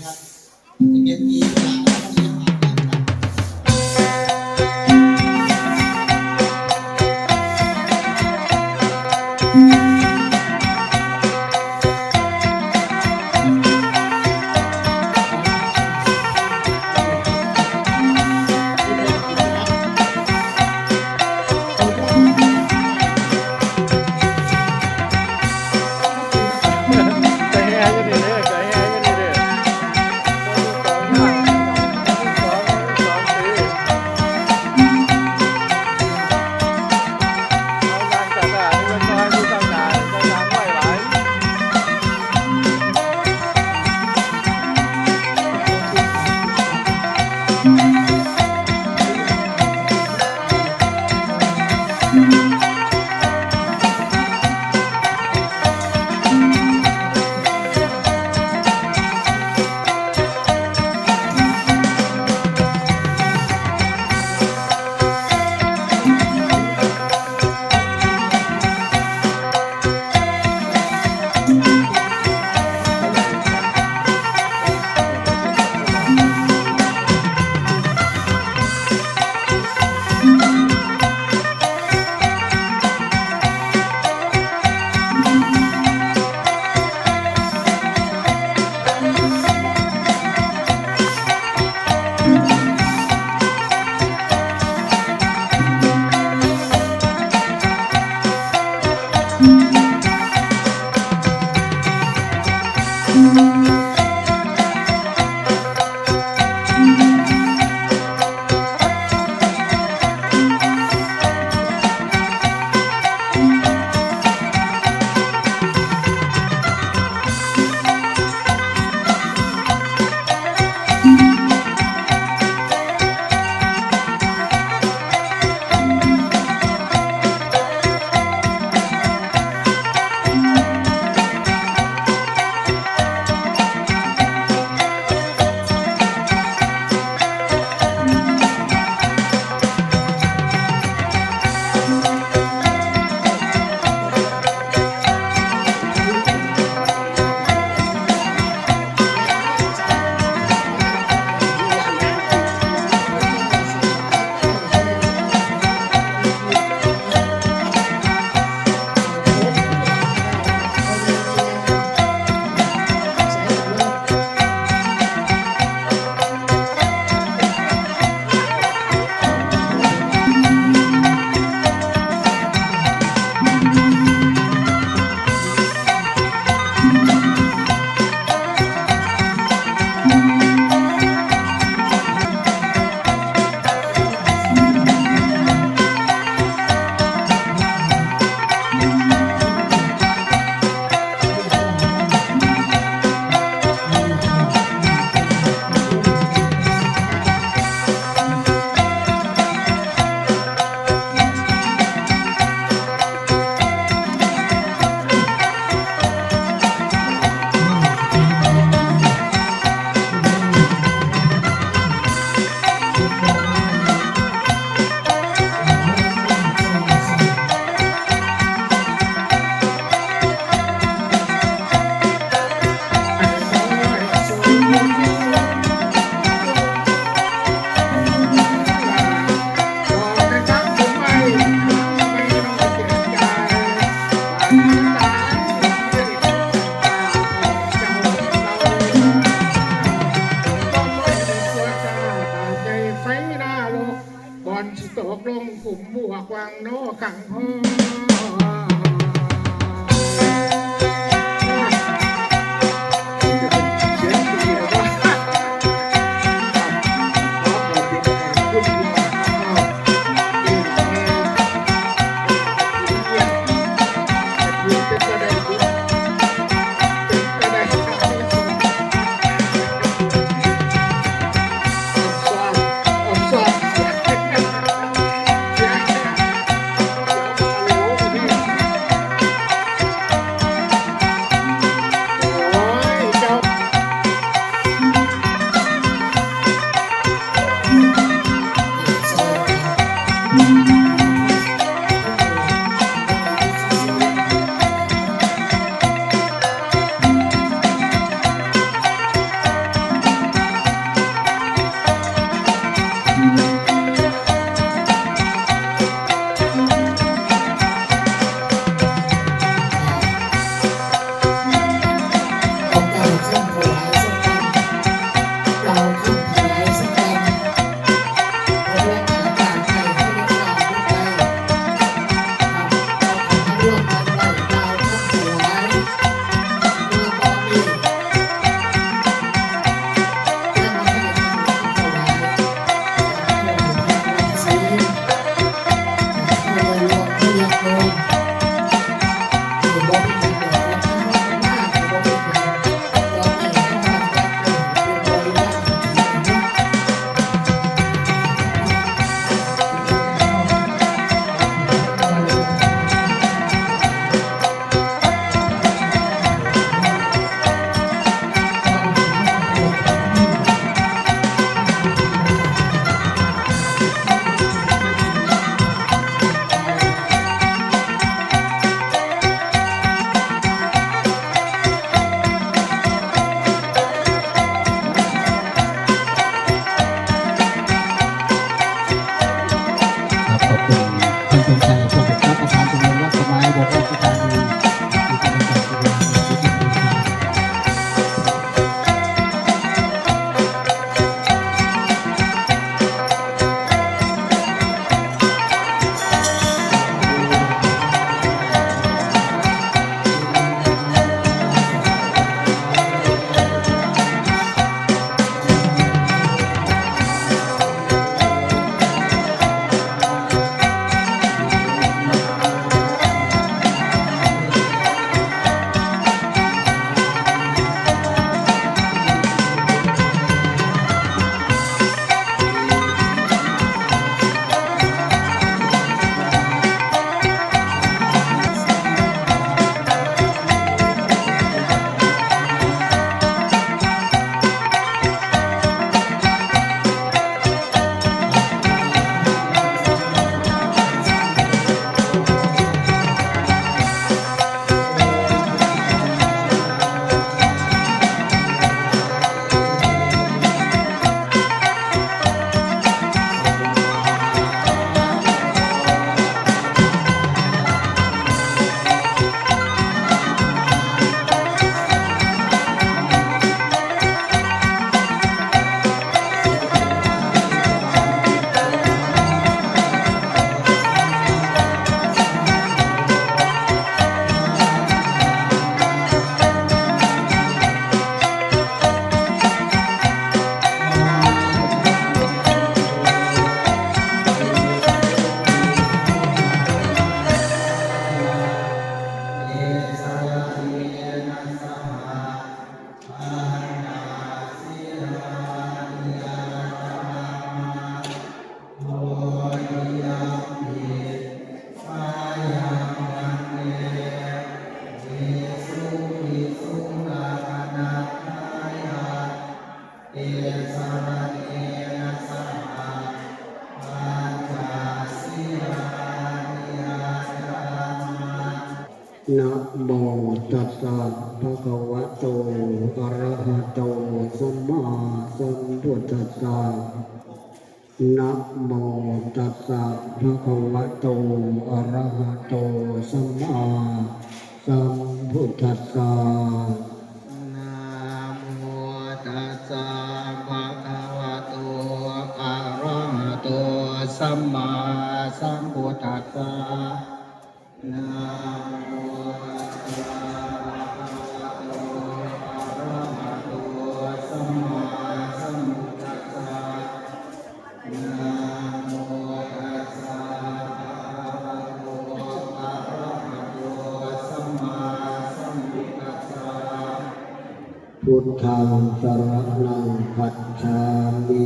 terra. นะโมตัสสะภะคะวะโต อะระหะโต สัมมาสัมพุทธัสสะนะโมตัสสะภะคะวะโต อะระหะโต สัมมาสัมพุทธัสสะนะโมตัสสะภะคะวะโต อะระหะโต สัมมาสัมพุทธัสสะนะ พุทธังสรณังคัจฉามิ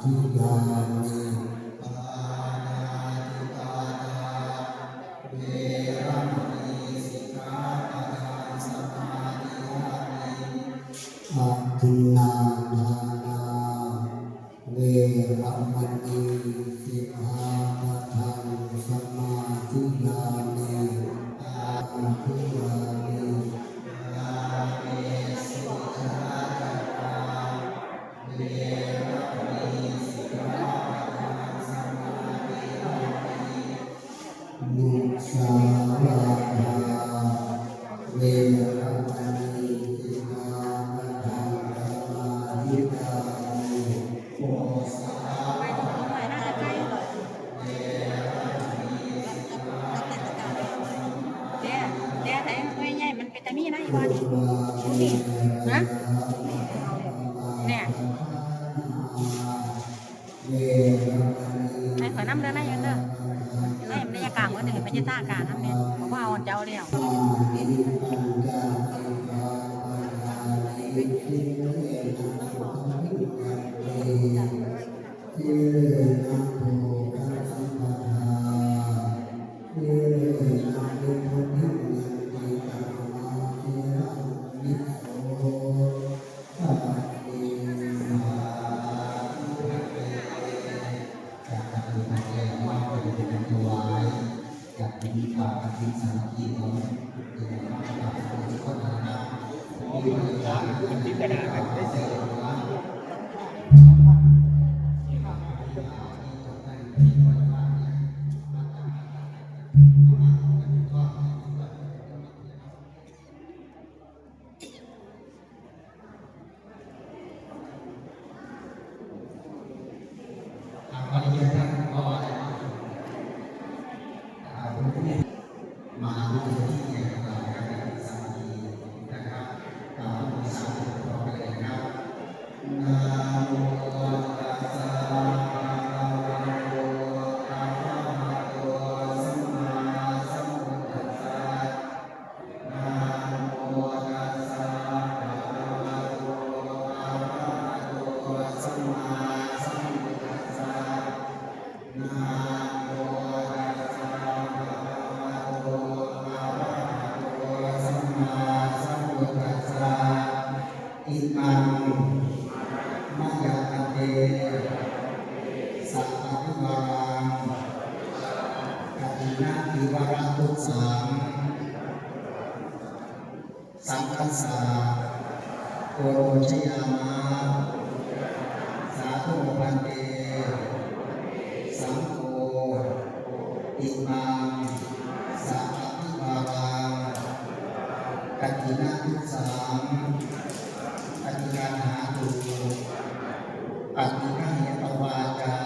දුගාමී you. สามสามกัสสาโกโรชยามาสาธุปันเตสังโฆอิมังสัพพิวารังกัจจินาทุสังปัจจิกาหาตุปัจจิกาเหตวาจา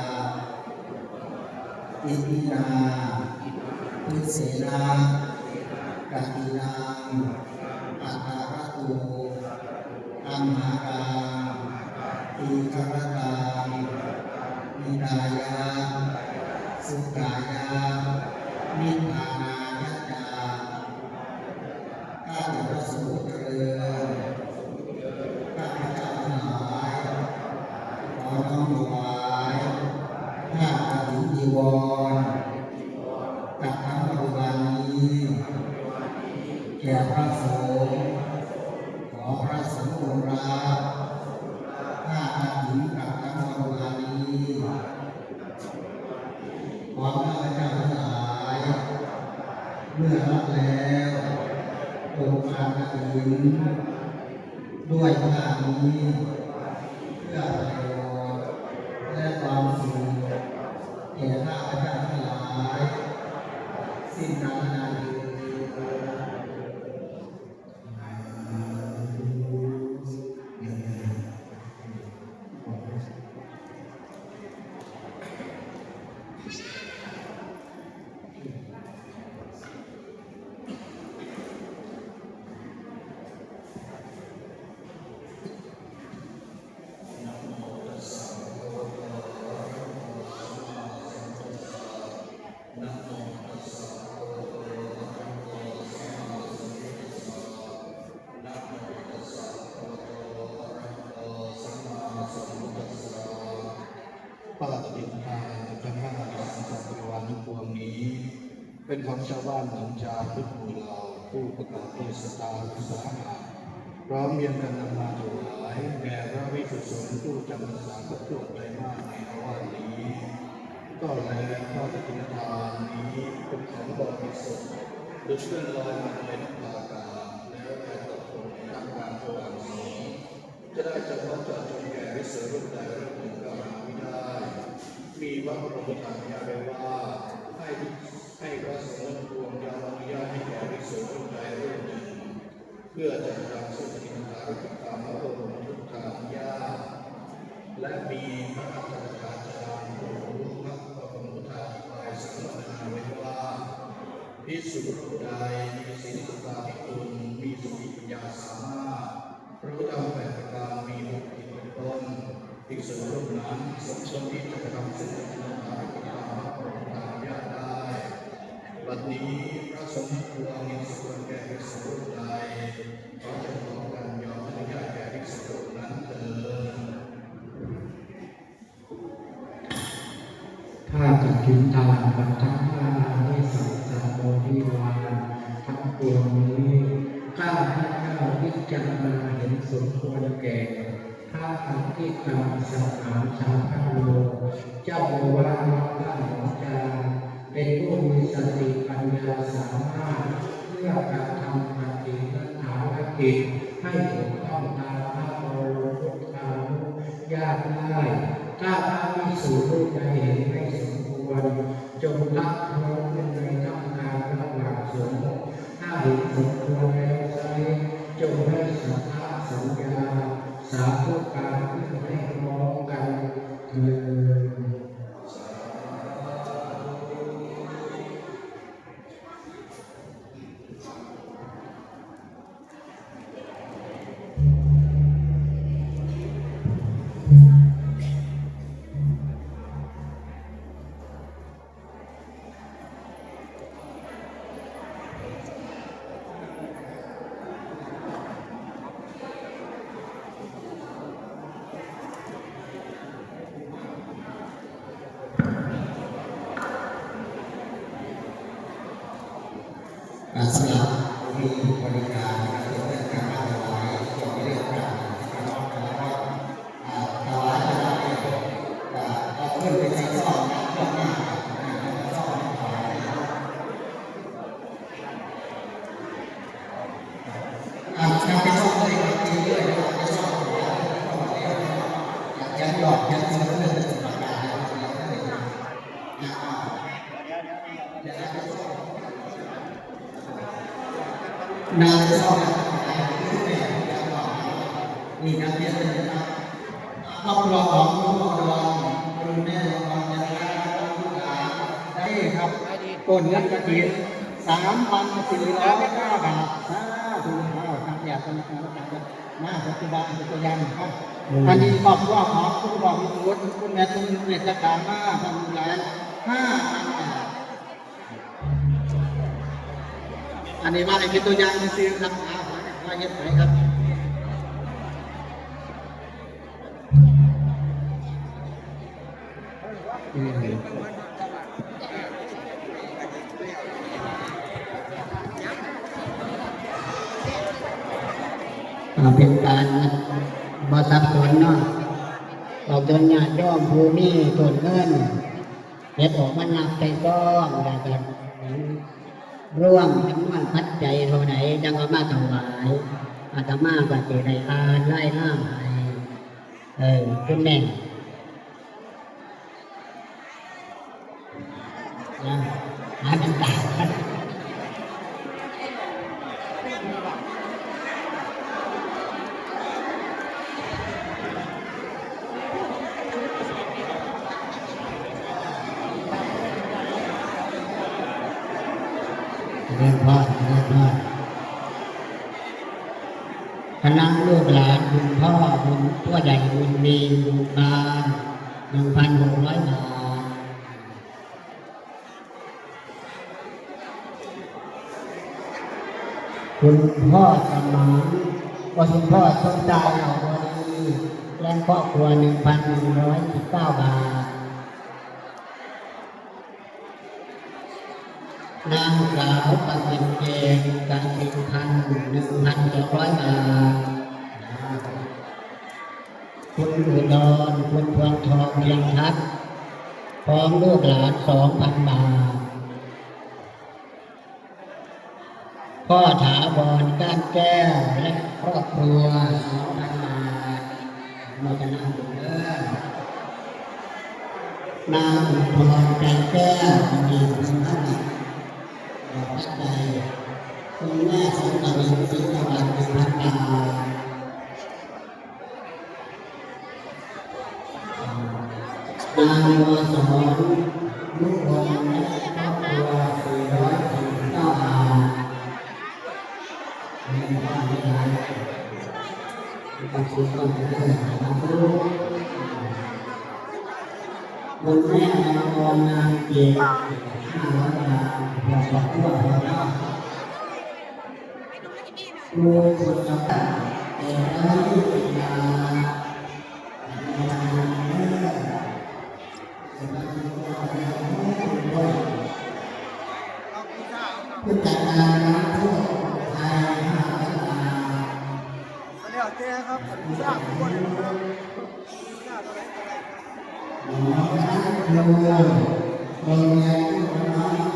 อิมินา เสนากัจจินังอัตตาตุอัมากังอิกรตังนิดายา สุขายานิพานายะจาข้าแต่พระสงฆ์เจริญข้าพระเจ้าทั้งหลายขอน้อมถวายผ้ากฐินจีวร แก่พระสงฆ์ขอพระสงฆ์จงรับผ้ากฐินกับทั้งบริวารนี้ขอข้าพเจ้าทั้งหลายเมื่อรับแล้วองค์การกฐินด้วยผ้านี้เพื่อประโยชน์และความสุข ปาฏิทานจำพระนาคสังบริวารทั้งปวงนี้ เป็นของชาวบ้านหนองจาพุทธมูลาผู้ประกอบเทศกาลสาหาพร้อมเยียมกันนำมาถวายแด่พระวิสุทธิสงฆ์ผู้จำพรรษาพระตรวจไตรมาสในอาวาสนี้ ก็แล้วพระปฏิทานนี้เป็นของบริสุทธิ์ดุจเคลื่อนลอยมาในนักปากาแล้วแต่ตกลงในทามกลางสว่างแสงจะได้เฉพาะเจาะจงแก่วิเศษรูปใดรูปหนึ่ง ก็หาไม่ได้ มีพระบรมธรรมยาไว้ว่าให้ให้พระสงฆ์รวมยาวอนุญาตให้แก่วิเศษรูปใดรูปหนึ่งเพื่อจะทำสุขินทารุกตามพระบรมทุกขานญาตและมีพระอัฏฐกาจารย์ผู้รู้พระบรมพุทธาธิบายสังวรนาไว้ว่าพิสุรูปใดมีศีลสุตาภิคุณมีสติปัญญาสามารถรู้ธรรมแปดประการมีมุติเป็นต้นภิกษุรูปนั้นสมควรที่จะทำสุขินทารุกตามพระบรมพุทธานุญาตได้ วั นี้พระสงฆ์ผู้มีสกุลแก่ภิกษุรูปใดขอจะขอการยอมอนุญาตแก่ภิกษุรูปนั้นเถิดถ้าจะกินทานบัตทั้งห้านิสังสามโมทิวานทั้งปวงนี้ข้าพระเจ้าพิจารณาเห็นสมควรแก่ถ้าอันที่กรรมสหาชาวพระโลเจ้าโอวาทวัดบ้านหนองจา เป็นผู้มีสติปัญญาสามารถเพื่อการทำปฏิบัติภารกิจให้ถูกต้องตามพระบรมพุทธานุญาตได้ถ้าพระวิสุทธิ์รูปใดเห็นไม่สมควรจงละท้องในท่ามกลางระหว่างสงฆ์ถ้าเห็นสมควรแล้วไซจงให้สัทธาสัญญาสาธุ นเงินกระถินสามพันสี่ร้อยเก้าบาทสาธุข้าวครับอยากเป็นการรักษาหน้าปัจจุบันปัจจุบันครับอันนี้ครอบครัวของคุณบอกคุณวุฒิคุณแม่คุณเมตตามาพันหลานห้าพันบาทอันนี้ว่าให้เป็นตัวอย่างซื้อๆครับอาว่าเฮ็ดไหนครับ เราเดินญาติโย่อมภูมิส่วนเงินเฮ็ดออกมานับใจต้องแล้วกันร่วมจำนวนพัดใจเท่าไหนจังเอามาถวายอาตมาก็สิได้อ่านไล่หน้าให้เออคุณแม่นะหาเป็นตากันเรียนพ่อเรียนพ่อ คณะลูกหลานบุญพ่อบุญพ่อใหญ่บุญมีบุญบานหนึ่งพันหกร้อยบาทคุณพ่อสมานว่าคุณพ่อสมดาวเอาวดีและครอบครัวหนึ่งพันหนึ่งร้อยสิบเก้าบาทนางสาวปฏิเจนการบินพันหนึ่งพันสองร้อยบาท อุดรคุณพวงทองเพียงทัศพร้อมลูกหลานสองพันบาทพ่อถาบอนก้านแก้วและครอบครัวสองพันบาทโมทนาบุญเด้อนางอุพรก้านแก้วมีพันธะดอพัดใจคุณแม่สมบัติสิงห์วันหนึ่งพันบาท นางวสอนลูกวงและครอบครัวสี่ร้อยสี่สิบเก้าบาทบนแม่นางรองนางเกียรติห้าร้อยบาทบอกบอกทั่วหัวเนาครูคนละแต่ละยี่สิบบา แกครับอันนี้สร้างคนหมอคณะครูโรต้องการเรีย